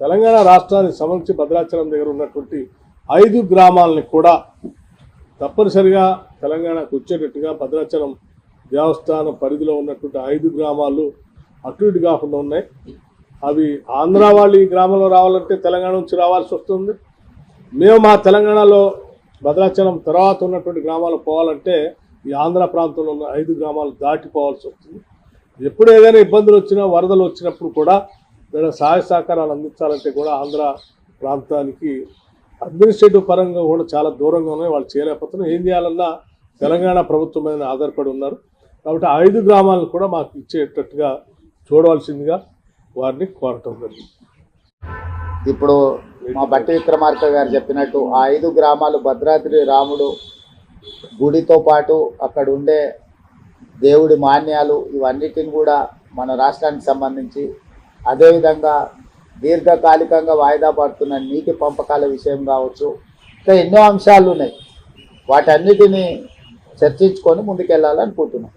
తెలంగాణ రాష్ట్రానికి సంబంధించి భద్రాచలం దగ్గర ఉన్నటువంటి ఐదు గ్రామాలని కూడా తప్పనిసరిగా తెలంగాణకు వచ్చేటట్టుగా భద్రాచలం దేవస్థానం పరిధిలో ఉన్నటువంటి ఐదు గ్రామాలు అటు ఇటు కాకుండా ఉన్నాయి. అవి ఆంధ్ర వాళ్ళు ఈ గ్రామంలో రావాలంటే తెలంగాణ నుంచి రావాల్సి వస్తుంది. మేము మా తెలంగాణలో భద్రాచలం తర్వాత ఉన్నటువంటి గ్రామాలు పోవాలంటే ఈ ఆంధ్ర ప్రాంతంలో ఉన్న ఐదు గ్రామాలు దాటిపోవాల్సి వస్తుంది. ఎప్పుడు ఏదైనా ఇబ్బందులు వచ్చినా వరదలు వచ్చినప్పుడు కూడా వీళ్ళ సహాయ సహకారాలు అందించాలంటే కూడా ఆంధ్ర ప్రాంతానికి అడ్మినిస్ట్రేటివ్ పరంగా కూడా చాలా దూరంగా ఉన్నాయి. వాళ్ళు చేయలేకపోతున్నారు. ఏం చేయాలన్నా తెలంగాణ ప్రభుత్వం మీద ఆధారపడి ఉన్నారు. కాబట్టి ఆ ఐదు గ్రామాలను కూడా మాకు ఇచ్చేటట్టుగా చూడవలసిందిగా వారిని కోరటం జరిగింది. ఇప్పుడు మా బట్టి విక్రమార్క గారు చెప్పినట్టు ఆ ఐదు గ్రామాలు భద్రాద్రి రాముడు గుడితో పాటు అక్కడ ఉండే దేవుడి మాన్యాలు ఇవన్నిటిని కూడా మన రాష్ట్రానికి సంబంధించి అదేవిధంగా దీర్ఘకాలికంగా వాయిదా పడుతున్న నీటి పంపకాల విషయం కావచ్చు ఇంకా ఎన్నో అంశాలు ఉన్నాయి. వాటన్నిటిని చర్చించుకొని ముందుకెళ్ళాలనుకుంటున్నాం.